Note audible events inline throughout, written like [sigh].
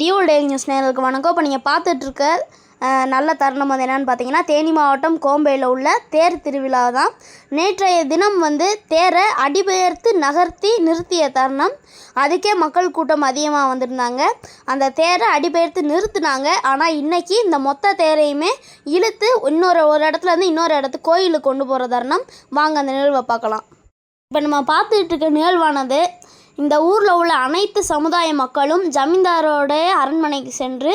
Dual டே news நேயர்களுக்கு வணக்கம். இப்போ நீங்கள் பார்த்துட்ருக்க நல்ல தருணம் வந்து என்னென்னு பார்த்தீங்கன்னா தேனி மாவட்டம் கோம்பையில் உள்ள தேர் திருவிழா தான் நேற்றைய தினம் வந்து தேரை அடிபெயர்த்து நகர்த்தி நிறுத்திய தருணம். அதுக்கே மக்கள் கூட்டம் அதிகமாக வந்திருந்தாங்க. அந்த தேரை அடிபெயர்த்து நிறுத்தினாங்க. ஆனால் இன்னைக்கு இந்த மொத்த தேரையுமே இழுத்து இன்னொரு ஒரு இடத்துல இருந்து இன்னொரு இடத்துக்கு கோயிலுக்கு கொண்டு போகிற தருணம். வாங்க அந்த நிகழ்வை பார்க்கலாம். இப்போ நம்ம பார்த்துட்டு இருக்க நிகழ்வானது இந்த ஊரில் உள்ள அனைத்து சமுதாய மக்களும் ஜமீன்தாரோட அரண்மனைக்கு சென்று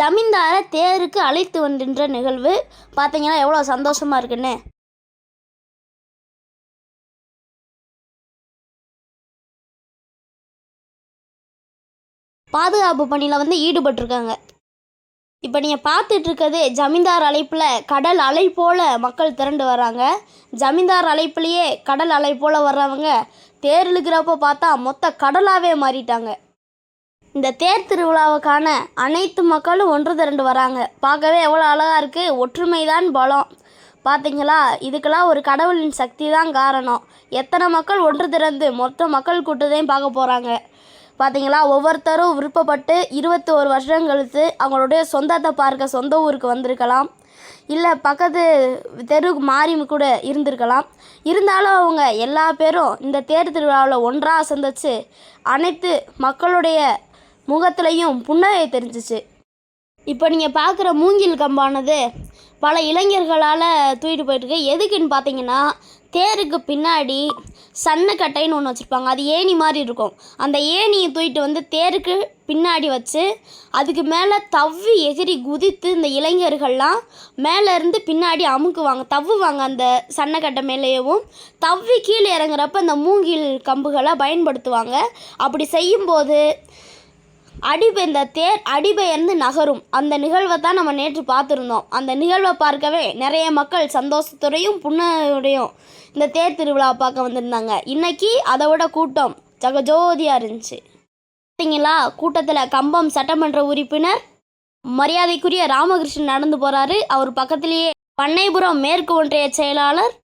ஜமீன்தாரை தேருக்கு அழைத்து வந்துன்ற நிகழ்வு பார்த்தீங்கன்னா எவ்வளோ சந்தோஷமாக இருக்குன்னு. பாதுகாப்பு பணியில் வந்து ஈடுபட்டிருக்காங்க. இப்போ நீங்கள் பார்த்துட்டு இருக்கிறது ஜமீன்தார் அழைப்பில் கடல் அலை போல் மக்கள் திரண்டு வராங்க ஜமீன்தார் அழைப்புலேயே கடல் அலை போல் வர்றவங்க தேர் இழுக்கிறப்ப பார்த்தா மொத்த கடலாகவே மாறிட்டாங்க. இந்த தேர் திருவிழாவுக்கான அனைத்து மக்களும் ஒன்று திரண்டு வராங்க. பார்க்கவே எவ்வளோ அழகாக இருக்குது ஒற்றுமை தான் பலம். பார்த்தீங்களா இதுக்கெல்லாம் ஒரு கடவுளின் சக்தி தான் காரணம். எத்தனை மக்கள் ஒன்று திறந்து மொத்த மக்கள் கூட்டத்தையும் பார்க்க போகிறாங்க பார்த்தீங்களா ஒவ்வொருத்தரும் விருப்பப்பட்டு இருபத்தி ஒரு வருஷம் கழித்து அவங்களுடைய சொந்தத்தை பார்க்க சொந்த ஊருக்கு வந்திருக்கலாம். இல்லை பக்கத்து தெருவுக்கு மாறி கூட இருந்திருக்கலாம். இருந்தாலும் அவங்க எல்லா பேரும் இந்த தேர் திருவிழாவில் ஒன்றாக சந்திச்சு அனைத்து மக்களுடைய முகத்துலையும் புன்னகை தெரிஞ்சிச்சு. இப்போ நீங்கள் பார்க்குற மூங்கில் கம்பானது பல இளைஞர்களால் தூக்கிட்டு போயிட்டுருக்கு எதுக்குன்னு பார்த்தீங்கன்னா தேருக்கு பின்னாடி சன்னக்கட்டைன்னு ஒன்று வச்சுருப்பாங்க. அது ஏணி மாதிரி இருக்கும். அந்த ஏணியை தூக்கிட்டு வந்து தேருக்கு பின்னாடி வச்சு அதுக்கு மேலே தவ்வி எகிரி குதித்து இந்த இளைஞர்கள்லாம் மேலேருந்து பின்னாடி அமுக்குவாங்க. தவ்வுவாங்க அந்த சன்னக்கட்டை மேலேயும் தவ்வி கீழே இறங்குறப்ப அந்த மூங்கில் கம்புகளை பயன்படுத்துவாங்க. அப்படி செய்யும்போது அடிபெ இந்த தேர் அடிபெயர்ந்து நகரும். அந்த நிகழ்வை தான் நம்ம நேற்று பார்த்துருந்தோம். அந்த நிகழ்வை பார்க்கவே நிறைய மக்கள் சந்தோஷத்துறையும் புன்னகையோடையும் இந்த தேர் திருவிழா பார்க்க வந்திருந்தாங்க. இன்னைக்கு அதை விட கூட்டம் ஜகஜோதியாக இருந்துச்சு. பார்த்தீங்களா கூட்டத்தில் கம்பம் சட்டமன்ற உறுப்பினர் மரியாதைக்குரிய ராமகிருஷ்ணன் நடந்து போகிறாரு அவர் பக்கத்திலேயே பண்ணைபுரம் மேற்கு ஒன்றிய செயலாளர்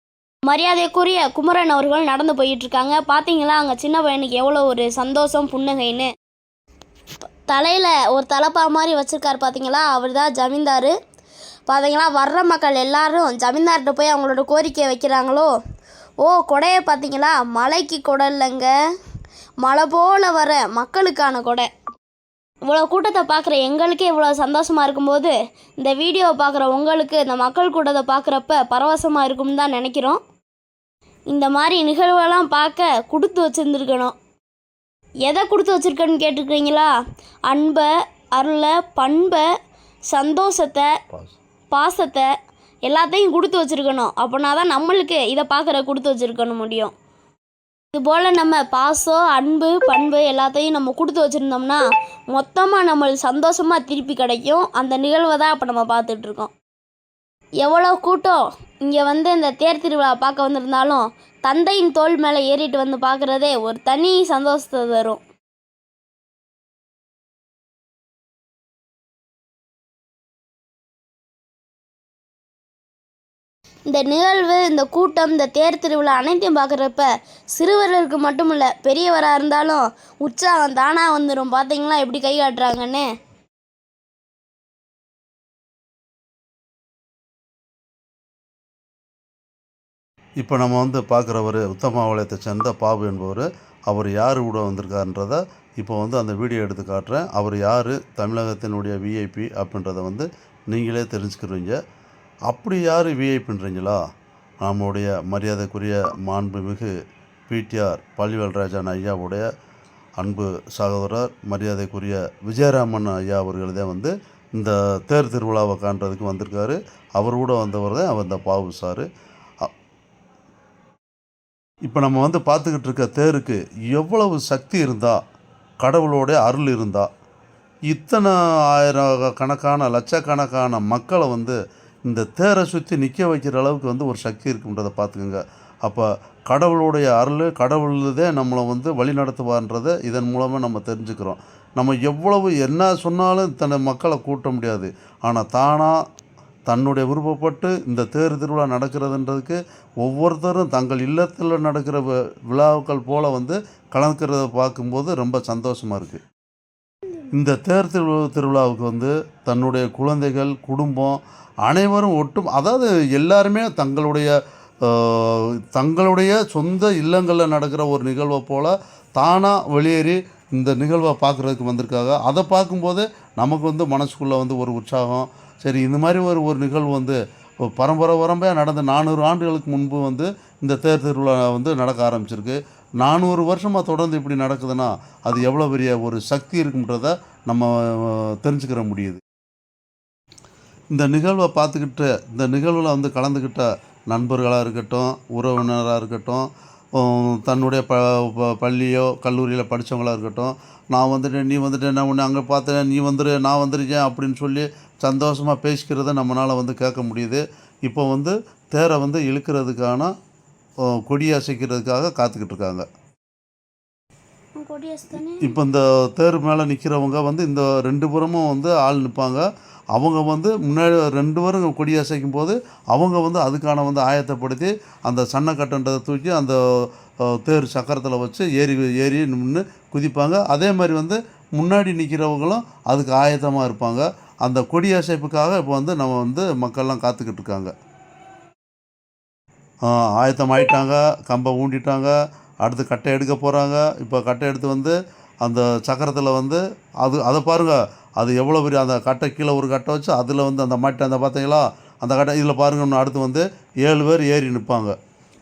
மரியாதைக்குரிய குமரன் அவர்கள் நடந்து போயிட்டு இருக்காங்க. பார்த்தீங்களா அங்கே சின்ன பையனுக்கு எவ்வளோ ஒரு சந்தோஷம் புன்னகைன்னு. தலையில் ஒரு தலைப்பா மாதிரி வச்சுருக்காரு பார்த்தீங்களா அவர் தான் ஜமீன்தார். பார்த்தீங்களா வர்ற மக்கள் எல்லாரும் ஜமீன்தார்கிட்ட போய் அவங்களோட கோரிக்கையை வைக்கிறாங்களோ? ஓ கொடையை பார்த்தீங்களா மலைக்கு கொடை இல்லைங்க. மலை போல் வர மக்களுக்கான கொடை. இவ்வளோ கூட்டத்தை பார்க்குற எங்களுக்கே இவ்வளோ சந்தோஷமாக இருக்கும்போது இந்த வீடியோவை பார்க்குற உங்களுக்கு இந்த மக்கள் கூட்டத்தை பார்க்குறப்ப பரவசமாக இருக்கும்னு தான் நினைக்கிறோம். இந்த மாதிரி நிகழ்வெல்லாம் பார்க்க கொடுத்து வச்சுருந்துருக்கணும். எதை கொடுத்து வச்சுருக்கேன்னு கேட்டிருக்கிறீங்களா? அன்பை அருளை பண்பை சந்தோஷத்தை பாசத்தை எல்லாத்தையும் கொடுத்து வச்சுருக்கணும். அப்படின்னா தான் நம்மளுக்கு இதை பார்க்குற கொடுத்து வச்சுருக்கணும் முடியும். இதுபோல் நம்ம பாசம் அன்பு பண்பு எல்லாத்தையும் நம்ம கொடுத்து வச்சுருந்தோம்னா மொத்தமாக நம்மளுக்கு சந்தோஷமாக திருப்பி கிடைக்கும். அந்த நிகழ்வை தான் இப்போ நம்ம பார்த்துட்ருக்கோம் எவ்வளோ கூட்டம் இங்கே வந்து இந்த தேர் திருவிழா பார்க்க வந்திருந்தாலும் தந்தையின் தோல் மேலே ஏறிட்டு வந்து பார்க்குறதே ஒரு தனி சந்தோஷத்தை தரும். இந்த நிகழ்வு இந்த கூட்டம் இந்த தேர் திருவிழா அனைத்தையும் பார்க்குறப்ப சிறுவர்களுக்கு மட்டும் இல்லை பெரியவராக இருந்தாலும் உற்சாகம் தானாக வந்துடும் பார்த்தீங்களா எப்படி கை காட்டுறாங்கன்னு. இப்போ நம்ம வந்து பார்க்குறவர் உத்தமாவளையத்தை சேர்ந்த பாபு என்பவர் அவர் யார் கூட வந்திருக்காருன்றத இப்போ வந்து அந்த வீடியோ எடுத்து காட்டுறேன். அவர் யார் தமிழகத்தினுடைய விஐபி அப்படின்றத வந்து நீங்களே தெரிஞ்சுக்கிறீங்க அப்படி யார் விஐபின்றீங்களா நம்முடைய மரியாதைக்குரிய மாண்புமிகு பிடிஆர் பள்ளிவேல்ராஜன் ஐயாவுடைய அன்பு சகோதரர் மரியாதைக்குரிய விஜயராமன் ஐயா அவர்களதே வந்து இந்த தேர் திருவிழாவை காண்றதுக்கு வந்திருக்காரு. அவர் கூட வந்தவர் தான் அவர் இந்த பாபு சார். இப்போ நம்ம வந்து பார்த்துக்கிட்டு இருக்க தேருக்கு எவ்வளவு சக்தி இருந்தால் கடவுளோடைய அருள் இருந்தால் இத்தனை ஆயிரம் கணக்கான லட்சக்கணக்கான மக்களை வந்து இந்த தேரை சுற்றி நிற்க வைக்கிற அளவுக்கு வந்து ஒரு சக்தி இருக்குன்றதை பார்த்துக்கோங்க. அப்போ கடவுளுடைய அருள் கடவுள்தே நம்மளை வந்து வழி நடத்துவார்ன்றதை இதன் மூலமாக நம்ம தெரிஞ்சுக்கிறோம். நம்ம எவ்வளவு என்ன சொன்னாலும் இத்தனை மக்களை கூட்ட முடியாது. ஆனால் தானாக தன்னுடைய விருப்பப்பட்டு இந்த தேர் திருவிழா நடக்கிறதுன்றதுக்கு ஒவ்வொருத்தரும் தங்கள் இல்லத்தில் நடக்கிற விழாக்கள் போல் வந்து கலந்துக்கிறத பார்க்கும்போது ரொம்ப சந்தோஷமாக இருக்குது இந்த தேர் திருவிழா திருவிழாவுக்கு வந்து தன்னுடைய குழந்தைகள் குடும்பம் அனைவரும் ஒட்டும் அதாவது எல்லாருமே தங்களுடைய தங்களுடைய சொந்த இல்லங்களில் நடக்கிற ஒரு நிகழ்வை போல் தானாக வெளியேறி இந்த நிகழ்வை பார்க்குறதுக்கு வந்திருக்காங்க. அதை பார்க்கும்போது நமக்கு வந்து மனசுக்குள்ளே வந்து ஒரு உற்சாகம் சரி இந்த மாதிரி ஒரு ஒரு நிகழ்வு வந்து பரம்பரை பரம்பரையாக நடந்த நானூறு ஆண்டுகளுக்கு முன்பு வந்து இந்த தேர் திருவிழா வந்து நடக்க ஆரம்பிச்சிருக்கு. நானூறு வருஷமாக தொடர்ந்து இப்படி நடக்குதுன்னா அது எவ்வளோ பெரிய ஒரு சக்தி இருக்குன்றத நம்ம தெரிஞ்சுக்கிற முடியுது. இந்த நிகழ்வை பார்த்துக்கிட்டு இந்த நிகழ்வில் வந்து கலந்துக்கிட்ட நண்பர்களாக இருக்கட்டும் உறவினராக இருக்கட்டும் தன்னுடைய ப ப- பள்ளியோ கல்லூரியில் படித்தவங்களாக இருக்கட்டும் நான் வந்துட்டேன் நீ வந்துட்டேன் என்ன ஒன்று அங்கே பார்த்தேன் நீ வந்துரு நான் வந்துருக்கேன் அப்படின்னு சொல்லி சந்தோஷமாக பேசிக்கிறத நம்மளால் வந்து கேட்க முடியுது. இப்போ வந்து தேரை வந்து இழுக்கிறதுக்கான கொடி அசைக்கிறதுக்காக காத்துக்கிட்டு இருக்காங்க. இப்போ இந்த தேர் மேலே நிற்கிறவங்க வந்து இந்த ரெண்டு புறமும் வந்து ஆள் நிற்பாங்க அவங்க வந்து முன்னாடி ரெண்டு பேரும் கொடி அசைக்கும் போது அவங்க வந்து அதுக்கான வந்து ஆயத்தப்படுத்தி அந்த சன்னக்கட்டன்றதை தூக்கி அந்த தேர் சக்கரத்தில் வச்சு ஏறி ஏறி நின்று குதிப்பாங்க. அதே மாதிரி வந்து முன்னாடி நிற்கிறவங்களும் அதுக்கு ஆயத்தமாக இருப்பாங்க. அந்த கொடி அசைப்புக்காக இப்போ வந்து நம்ம வந்து மக்கள்லாம் காத்துக்கிட்டு இருக்காங்க ஆயத்தம் ஆயிட்டாங்க கம்பை ஊண்டிட்டாங்க அடுத்து கட்டை எடுக்க போகிறாங்க இப்போ கட்டை எடுத்து வந்து அந்த சக்கரத்தில் வந்து அது அதை பாருங்கள் அது எவ்வளோ பெரிய அந்த கட்டை கீழே ஒரு கட்டை வச்சு அதில் வந்து அந்த மாட்டை அந்த பார்த்தீங்களா? அந்த கட்டை இதில் பாருங்க அடுத்து வந்து ஏழு பேர் ஏறி நிற்பாங்க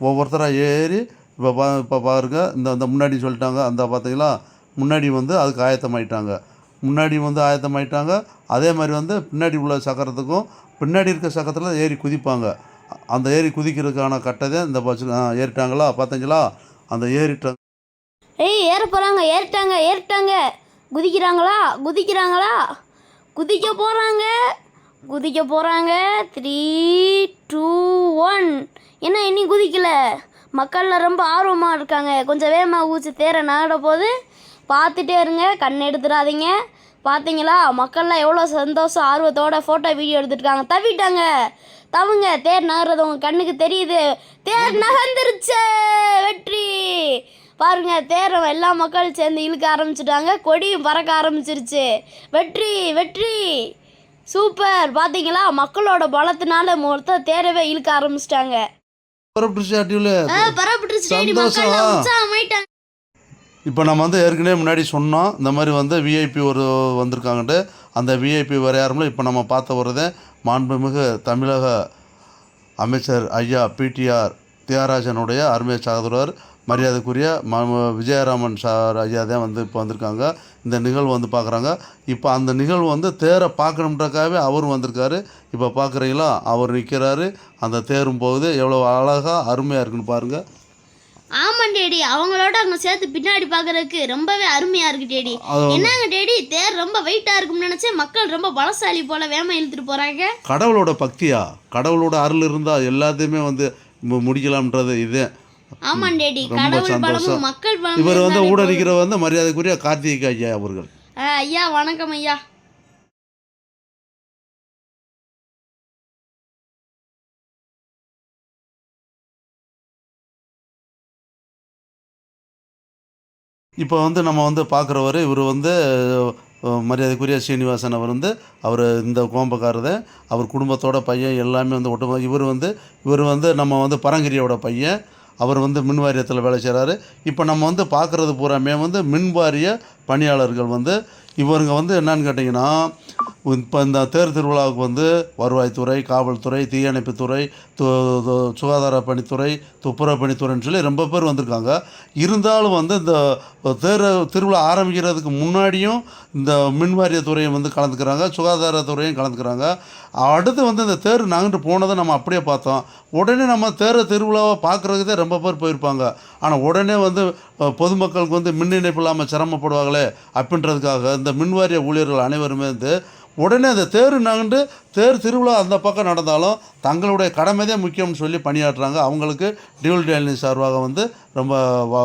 ஒவ்வொருத்தராக ஏறி இப்போ பா இப்போ பாருங்க இந்த அந்த முன்னாடி சொல்லிட்டாங்க அந்த பார்த்தீங்களா? முன்னாடி வந்து அதுக்கு ஆயத்தமாயிட்டாங்க. முன்னாடி வந்து ஆயத்தமாயிட்டாங்க அதே மாதிரி வந்து பின்னாடி உள்ள சக்கரத்துக்கும் பின்னாடி இருக்க சக்கரத்தில் ஏறி குதிப்பாங்க. அந்த ஏறி குதிக்கிறதுக்கான கட்டதே இந்த பஸ் ஏறிட்டாங்களா பார்த்தீங்களா? அந்த ஏறிட்டாங்க ஏய் ஏற போகிறாங்க ஏறிட்டாங்க ஏறிட்டாங்க. குதிக்கிறாங்களா குதிக்கிறாங்களா? குதிக்க போகிறாங்க குதிக்க போகிறாங்க த்ரீ டூ ஒன் என்ன இன்னும் குதிக்கல? மக்களில் ரொம்ப ஆர்வமாக இருக்காங்க. கொஞ்சம் வேகமாக ஊச்சி தேர நாட போது பார்த்துட்டே இருங்க கண் எடுத்துடாதீங்க. பார்த்தீங்களா மக்கள்லாம் எவ்வளோ சந்தோஷம் ஆர்வத்தோட ஃபோட்டோ வீடியோ எடுத்துருக்காங்க தவிட்டாங்க. தவுங்க தேர் நகர்றது உங்கள் கண்ணுக்கு தெரியுது. தேர் நகர்ந்துருச்சு. வெற்றி. பாருங்க தேரை எல்லா மக்கள் சேர்ந்து இழுக்க ஆரம்பிச்சிட்டாங்க. கொடியும் பறக்க ஆரம்பிச்சிருச்சு. வெற்றி வெற்றி. சூப்பர். பார்த்தீங்களா மக்களோட பலத்தினால மொத்த தேரவே இழுக்க ஆரம்பிச்சிட்டாங்க. பரப்பிட்டு ஸ்டேடியம் மக்கள் சந்தோஷம். உற்சாகமாயிட்டாங்க. இப்போ நம்ம வந்து ஏற்கனவே முன்னாடி சொன்னோம் இந்த மாதிரி வந்து விஐபி ஒரு வந்திருக்காங்கன்ட்டு. அந்த விஐபி வேறு யாருமில்ல இப்போ நம்ம பார்த்த வருது மாண்புமிகு தமிழக அமைச்சர் ஐயா பிடிஆர் தியாகராஜனுடைய அருமை சகோதரர் மரியாதைக்குரிய ம ம- விஜயராமன் சார் ஐயா தான் வந்து இப்போ வந்திருக்காங்க. இந்த நிகழ்வு வந்து பார்க்குறாங்க. இப்போ அந்த நிகழ்வு வந்து தேரை பார்க்கணுன்றக்காகவே அவரும் வந்திருக்காரு. இப்போ பார்க்குறீங்களா? அவர் நிற்கிறாரு. அந்த தேரும் போகுது. எவ்வளோ அழகாக அருமையாக இருக்குன்னு பாருங்கள் ஆமாம் டேடி அவங்களோட அங்கே சேர்த்து பின்னாடி பார்க்கறதுக்கு ரொம்பவே அருமையாக இருக்கு டேடி. என்னங்க டேடி தேர் ரொம்ப வெயிட்டாக இருக்கும்னு நினச்சேன் மக்கள் ரொம்ப பலசாலி போல வேகமாக இழுத்துட்டு போகிறாங்க கடவுளோட பக்தியா? கடவுளோட அருள் இருந்தால் எல்லாத்தையுமே வந்து முடிக்கலாம்ன்றது இது. ஆமாம் டேடி கடவுள். பலமும் மக்கள் பலமும் இவர் வந்து இருந்தாலே ஊட போதும். நிற்கிற வந்து மரியாதைக்குரிய கார்த்திகை ஐயா அவர்கள். ஐயா வணக்கம் ஐயா. இப்போ வந்து நம்ம வந்து பார்க்குறவர் இவர் வந்து மரியாதைக்குரிய சீனிவாசன் அவர் வந்து அவர் இந்த கோம்பக்காரத அவர் குடும்பத்தோட பையன் எல்லாமே வந்து ஒட்டு இவர் வந்து இவர் வந்து நம்ம வந்து பரங்கிரியோட பையன் அவர் வந்து மின் வாரியத்தில் வேலை செய்கிறாரு இப்போ நம்ம வந்து பார்க்குறது பூராமே வந்து மின் வாரிய பணியாளர்கள் வந்து இவருங்க வந்து என்னன்னு கேட்டிங்கன்னா இப்போ இந்த தேர் திருவிழாவுக்கு வந்து வருவாய்த்துறை காவல்துறை தீயணைப்புத்துறை சுகாதார பணித்துறை துப்புரவு பணித்துறைன்னு சொல்லி ரொம்ப பேர் வந்திருக்காங்க. இருந்தாலும் வந்து இந்த தேர் திருவிழா ஆரம்பிக்கிறதுக்கு முன்னாடியும் இந்த மின்வாரியத்துறையும் வந்து கலந்துக்கிறாங்க சுகாதாரத்துறையும் கலந்துக்கிறாங்க. அடுத்து வந்து இந்த தேர் நாங்கள் போனதை நம்ம அப்படியே பார்த்தோம். உடனே நம்ம தேர் திருவிழாவை பார்க்குறதுக்கு தான் ரொம்ப பேர் போயிருப்பாங்க. ஆனால் உடனே வந்து பொதுமக்களுக்கு வந்து மின் இணைப்பு இல்லாமல் சிரமப்படுவாங்களே அப்படின்றதுக்காக இந்த மின் வாரிய ஊழியர்கள் அனைவருமே வந்து உடனே அந்த தேர் நகண்டு தேர் திருவிழா அந்த பக்கம் நடந்தாலும் தங்களுடைய கடமை தான் முக்கியம்னு சொல்லி பணியாற்றுறாங்க. அவங்களுக்கு டியூல் டேலினி சார்பாக வந்து ரொம்ப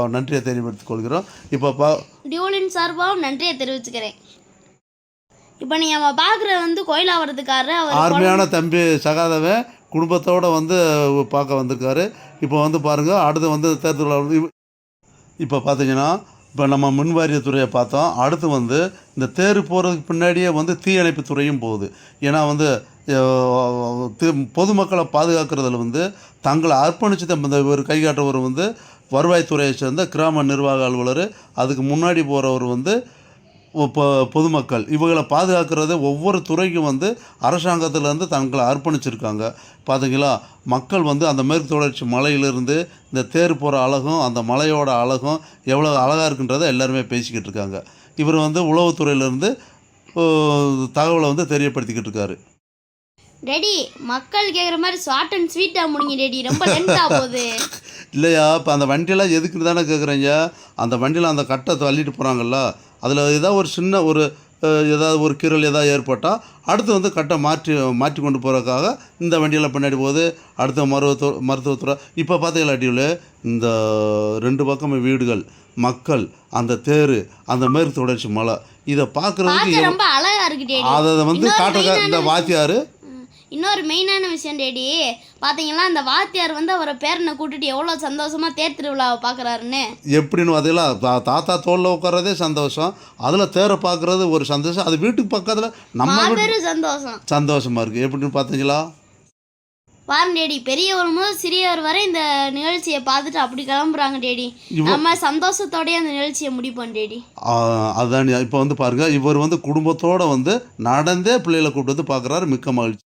நன்றியை தெரிவித்துக் கொள்கிறோம். இப்போ பா டியூலின் சார்பாகவும் நன்றியை தெரிவிச்சுக்கிறேன். இப்போ நீங்கள் பார்க்குற வந்து கோயிலாவரத்துக்காரர் அவர் அருமையான தம்பி சகாதவன் குடும்பத்தோடு வந்து பார்க்க வந்திருக்காரு. இப்போ வந்து பாருங்கள் அடுத்து வந்து தேர் திருவிழா வந்து இவ- இப்போ பார்த்தீங்கன்னா இப்போ நம்ம மின்வாரியத்துறையை பார்த்தோம் அடுத்து வந்து இந்த தேர் போகிறதுக்கு பின்னாடியே வந்து தீயணைப்பு துறையும் போகுது. ஏன்னா வந்து பொதுமக்களை பாதுகாக்கிறதுல வந்து தங்களை அர்ப்பணித்து இந்த ஒரு கைகாட்டுறவர் வந்து வருவாய்த்துறையை சேர்ந்த கிராம நிர்வாக அலுவலர் அதுக்கு முன்னாடி போகிறவர் வந்து பொதுமக்கள். இவங்களை பாதுகாக்கிறது ஒவ்வொரு துறைக்கும் வந்து அரசாங்கத்திலேருந்து தங்களை அர்ப்பணிச்சிருக்காங்க. பார்த்தீங்களா மக்கள் வந்து அந்த மேற்கு தொடர்ச்சி மலையிலிருந்து இந்த தேர் போகிற அழகும் அந்த மலையோட அழகும் எவ்வளோ அழகாக இருக்குன்றதை எல்லாருமே பேசிக்கிட்டு இருக்காங்க. இவர் வந்து உளவுத்துறையிலேருந்து தகவலை வந்து தெரியப்படுத்திக்கிட்டு இருக்காரு. டேடி மக்கள் கேட்குற மாதிரி ஷார்ட் அண்ட் ஸ்வீட்டாக முடிங்க டேடி. ரொம்ப லென்த்தாக போகுது. [laughs] இல்லையா? இப்போ அந்த வண்டியெல்லாம் எதுக்குன்னு தானே கேட்குறீங்க அந்த வண்டியில் அந்த கட்டை தள்ளிட்டு போகிறாங்கல்ல அதில் ஏதாவது ஒரு சின்ன ஒரு ஏதாவது ஒரு கீறல் ஏதாவது ஏற்பட்டால் அடுத்து வந்து கட்டை மாற்றி மாற்றி கொண்டு போகிறதுக்காக இந்த வண்டியெல்லாம் பின்னாடி போகுது. அடுத்த மருத்துவ மருத்துவத்துறை. இப்போ பார்த்தீங்களா டியூவில் இந்த ரெண்டு பக்கமும் வீடுகள் மக்கள் அந்த தேர் அந்த மேற்கு தொடர்ச்சி மலை. இதை பார்க்குறதுக்கு அதை வந்து இன்னொரு காட்டுறதுக்கு main இந்த வாத்தியார் இன்னொரு மெயினான விஷயம் டேடி பார்த்தீங்களா அந்த வாத்தியார் வந்து அவரை பேரனை கூட்டிட்டு எவ்வளோ சந்தோஷமா தேர் திருவிழாவை பார்க்குறாருன்னு எப்படின்னு பார்த்தீங்களா தா- தாத்தா தோளில் உட்கார்றதே சந்தோஷம். அதில் தேரை பார்க்குறது ஒரு சந்தோஷம். அது வீட்டுக்கு பக்கத்தில் நம்ம வீட்டு சந்தோஷம். சந்தோஷமாக இருக்குது எப்படின்னு பார்த்தீங்களா பாருங்க டேடி பெரியவர் முதல் சிறியவர் வரை இந்த நிகழ்ச்சியை பார்த்துட்டு அப்படி கிளம்புறாங்க டேடி. நம்ம சந்தோஷத்தோடயே அந்த நிகழ்ச்சியை முடிப்போம் டேடி. அதான் இப்போ வந்து பாருங்கள் இவர் வந்து குடும்பத்தோடு வந்து நடந்தே பிள்ளைகளை கூப்பிட்டு வந்து பார்க்குறாரு மிக்க மகிழ்ச்சி.